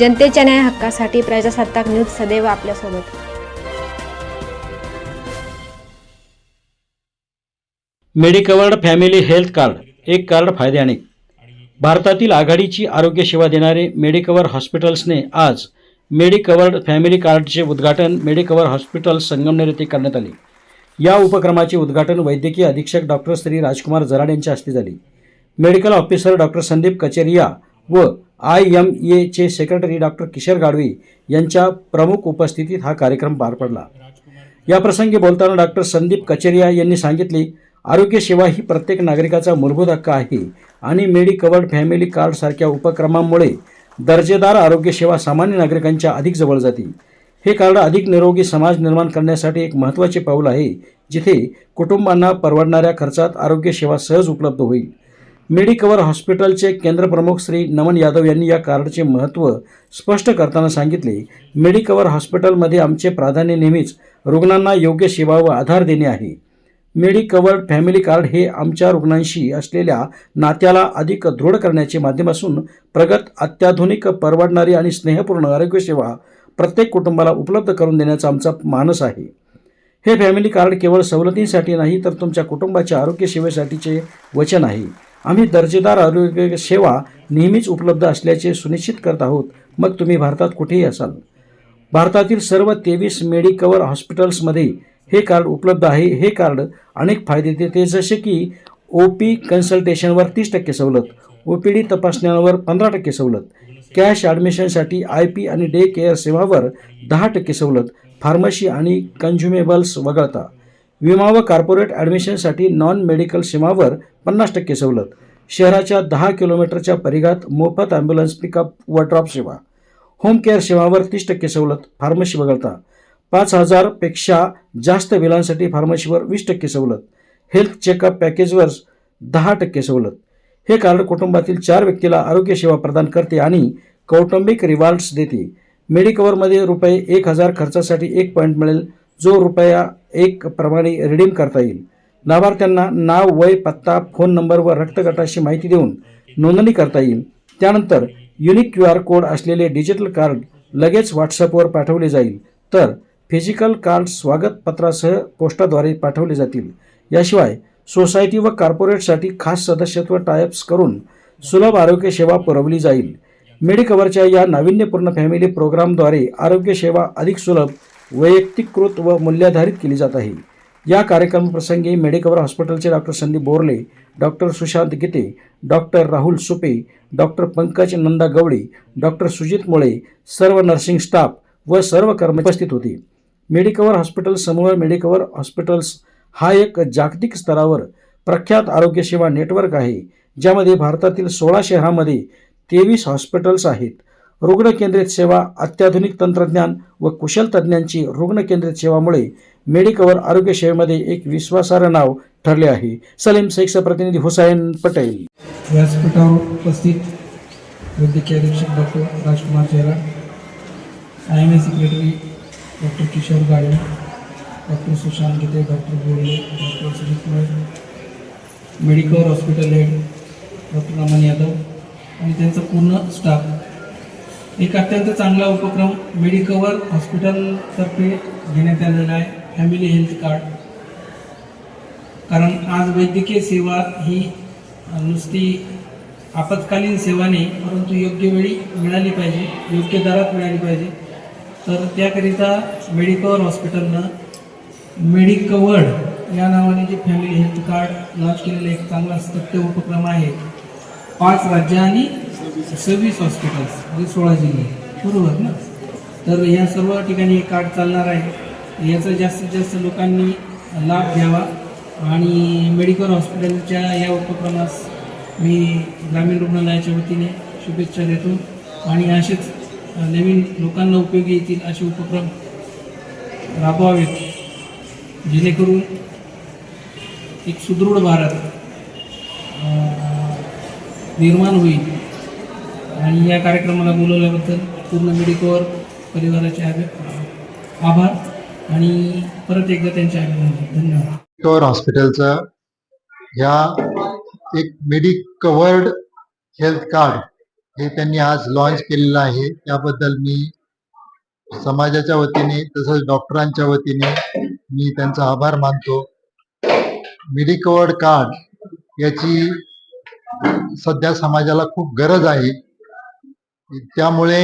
जनतेच्या न्याय हक्कासाठी प्रजासत्ताक न्यूज सदैव आपल्यासोबत. मेडिकवर्ड फॅमिली हेल्थ कार्ड एक कार्ड फायद्याने. भारतातील आघाडीची आरोग्य सेवा देणारे मेडिकवर हॉस्पिटल्सने आज मेडिकवर्ड फॅमिली कार्डचे उद्घाटन मेडिकवर हॉस्पिटल संगमनेर येथे करण्यात आले. या उपक्रमाचे उद्घाटन वैद्यकीय अधीक्षक डॉक्टर श्री राजकुमार जराड यांच्या हस्ते झाले. Medical officer doctor Sandeep Kacheriya व आय एम एचे सेक्रेटरी डॉक्टर किशोर गाडवी यांच्या प्रमुख उपस्थितीत हा कार्यक्रम पार पडला. याप्रसंगी बोलताना डॉक्टर संदीप कचेरिया यांनी सांगितले आरोग्य सेवा ही प्रत्येक नागरिकाचा मूलभूत हक्क आहे आणि मेडिकवर्ड फॅमिली कार्डसारख्या उपक्रमांमुळे दर्जेदार आरोग्य सेवा सामान्य नागरिकांच्या अधिक जवळ जाते. हे कार्ड अधिक निरोगी समाज निर्माण करण्यासाठी एक महत्त्वाचे पाऊल आहे जिथे कुटुंबांना परवडणाऱ्या खर्चात आरोग्य सेवा सहज उपलब्ध होईल. मेडिकवर हॉस्पिटलचे केंद्रप्रमुख श्री नमन यादव यांनी या कार्डचे महत्त्व स्पष्ट करताना सांगितले. मेडिकवर हॉस्पिटलमध्ये आमचे प्राधान्य नेहमीच रुग्णांना योग्य सेवा व आधार देणे आहे. मेडिकवर्ड फॅमिली कार्ड हे आमच्या रुग्णांशी असलेल्या नात्याला अधिक दृढ करण्याचे माध्यम असून प्रगत अत्याधुनिक परवडणारी आणि स्नेहपूर्ण आरोग्यसेवा प्रत्येक कुटुंबाला उपलब्ध करून देण्याचा आमचा मानस आहे. हे फॅमिली कार्ड केवळ सवलतींसाठी नाही तर तुमच्या कुटुंबाच्या आरोग्यसेवेसाठीचे वचन आहे. आम्ही दर्जेदार आरोग्य सेवा नेहमीच उपलब्ध असल्याचे सुनिश्चित करत आहोत. मग तुम्ही भारतात कुठेही असाल? भारतातील सर्व तेवीस मेडिकवर हॉस्पिटल्समध्ये हे कार्ड उपलब्ध आहे. हे कार्ड अनेक फायदे देते. जसे की ओ पी कन्सल्टेशनवर तीस टक्के सवलत ओ पी डी तपासण्यांवर पंधरा टक्के सवलत कॅश ॲडमिशनसाठी आय पी आणि डे केअर सेवावर दहा टक्के सवलत फार्मसी आणि कन्झ्युमेबल्स वगळता. विमा व कॉर्पोरेट ॲडमिशनसाठी नॉन मेडिकल सीमावर पन्नास टक्के सवलत. शहराच्या दहा किलोमीटरच्या परिघात मोफत ॲम्ब्युलन्स पिकअप व ड्रॉप सेवा. होम केअर सेवावर तीस टक्के सवलत फार्मसी वगळता. पाच हजारपेक्षा जास्त बिलांसाठी फार्मसीवर वीस टक्के सवलत. हेल्थ चेकअप पॅकेजवर दहा टक्के सवलत. हे कार्ड कुटुंबातील चार व्यक्तीला आरोग्य सेवा प्रदान करते आणि कौटुंबिक रिवॉर्ड्स देते. मेडिकवरमध्ये रुपये एक हजार खर्चासाठी एक पॉईंट मिळेल जो रुपया एक प्रमाणे रिडीम करता येईल. लाभार्थ्यांना नाव वय पत्ता फोन नंबर व रक्तगटाची माहिती देऊन नोंदणी करता येईल. त्यानंतर युनिक क्यू आर कोड असलेले डिजिटल कार्ड लगेच व्हॉट्सअपवर पाठवले जाईल. तर फिजिकल कार्ड स्वागत पत्रासह पोस्टाद्वारे पाठवले जातील. याशिवाय सोसायटी व कॉर्पोरेटसाठी खास सदस्यत्व टायअप्स करून सुलभ आरोग्य सेवा पुरवली जाईल. मेडिकवरच्या या नाविन्यपूर्ण फॅमिली प्रोग्रामद्वारे आरोग्य सेवा अधिक सुलभ वैयक्तिकृत व मूल्याधारित केली जात आहे. या कार्यक्रमाप्रसंगी मेडिकवर हॉस्पिटलचे doctor Sandeep Borle doctor Sushant Gite doctor Rahul Supe doctor Pankaj Nanda Gawali doctor Sujit Mule सर्व नर्सिंग स्टाफ व सर्व कर्मचारी उपस्थित होते. मेडिकवर हॉस्पिटल समूह मेडिकवर हॉस्पिटल्स हा एक जागतिक स्तरावर प्रख्यात आरोग्यसेवा नेटवर्क आहे ज्यामध्ये भारतातील सोळा शहरामध्ये तेवीस हॉस्पिटल्स आहेत. रुग्ण केंद्रित सेवा अत्याधुनिक तंत्रज्ञान व कुशल तज्ज्ञांची रुग्ण केंद्रित सेवामुळे मेडिकवर आरोग्य सेवेमध्ये एक विश्वासार्ह नाव ठरले आहे. सलीम शेखचा प्रतिनिधी हुसायन पटेल. व्यासपीठावर उपस्थित वैद्यकीय अधीक्षक doctor Rajkumar Chehra I M A secretary doctor Kishor Gade doctor Sushant Gite doctor Borle doctor Sujit Kumar medical hospital head doctor Raman Yadav आणि त्यांचा पूर्ण स्टाफ एक अत्यंत चांगला उपक्रम मेडिकवर हॉस्पिटलतर्फे घेण्यात आलेला आहे. फॅमिली हेल्थ कार्ड कारण आज वैद्यकीय सेवा ही नुसती आपत्कालीन सेवा नाही परंतु योग्य वेळी मिळाली पाहिजे योग्य दरात मिळाली पाहिजे. तर त्याकरिता मेडिकवर हॉस्पिटलनं मेडिकवर्ड या नावाने जे फॅमिली हेल्थ कार्ड लॉन्च केलेलं एक चांगला सत्य उपक्रम आहे. पाच राज्य आणि सव्वीस हॉस्पिटल्स म्हणजे सोळा जिल्हे. बरोबर ना? तर या सर्व ठिकाणी हे कार्ड चालणार आहे. याचा जास्तीत जास्त लोकांनी लाभ घ्यावा. आणि मेडिकल हॉस्पिटलच्या या उपक्रमास मी ग्रामीण रुग्णालयाच्या वतीने शुभेच्छा देतो. आणि असेच नवीन लोकांना उपयोगी येतील असे उपक्रम राबवावेत. जेणेकरून एक सुदृढ भारत निर्माण होईल. आणि या कार्यक्रमाला बोलवल्याबद्दल पूर्ण मेडिकोवर परिवाराचे आभार आणि परत एकदा त्यांचे अभिनंदन. धन्यवाद. कवर हॉस्पिटलचं ह्या एक मेडिकवर्ड हेल्थ कार्ड हे त्यांनी आज लॉन्च केलेलं आहे. त्याबद्दल मी समाजाच्या वतीने तसंच डॉक्टरांच्या वतीने मी त्यांचा आभार मानतो. मेडिकवर्ड कार्ड याची सध्या समाजाला खूप गरज आहे. त्यामुळे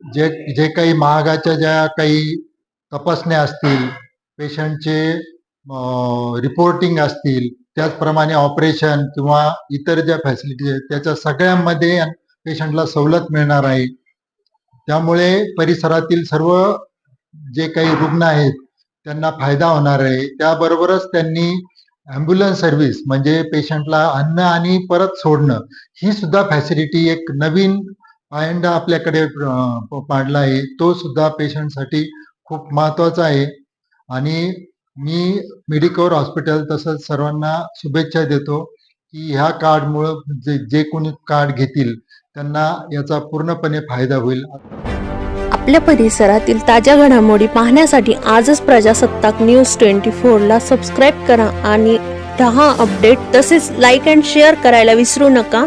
जे जे काही महागाच्या ज्या काही तपासण्या असतील पेशंटचे रिपोर्टिंग असतील त्याचप्रमाणे ऑपरेशन किंवा इतर ज्या फॅसिलिटीज आहेत त्याच्या सगळ्यांमध्ये पेशंटला सवलत मिळणार आहे. त्यामुळे परिसरातील सर्व जे काही रुग्ण आहेत त्यांना फायदा होणार आहे. त्याबरोबरच त्यांनी ॲम्ब्युलन्स सर्व्हिस म्हणजे पेशंटला अन्न आणि परत सोडणं ही सुद्धा फॅसिलिटी एक नवीन पायंडा आपल्याकडे पाडला आहे. तो सुद्धा पेशंटसाठी खूप महत्त्वाचा आहे. आणि मी मेडिकवर हॉस्पिटल तसंच सर्वांना शुभेच्छा देतो की ह्या कार्डमुळं जे जे कोणी कार्ड घेतील त्यांना याचा पूर्णपणे फायदा होईल. आपल्या परिसरातील ताज्या घडामोडी पाहण्यासाठी आजच प्रजासत्ताक न्यूज ट्वेंटी फोरला सबस्क्राईब करा आणि दहा अपडेट. तसेच लाईक अँड शेअर करायला विसरू नका.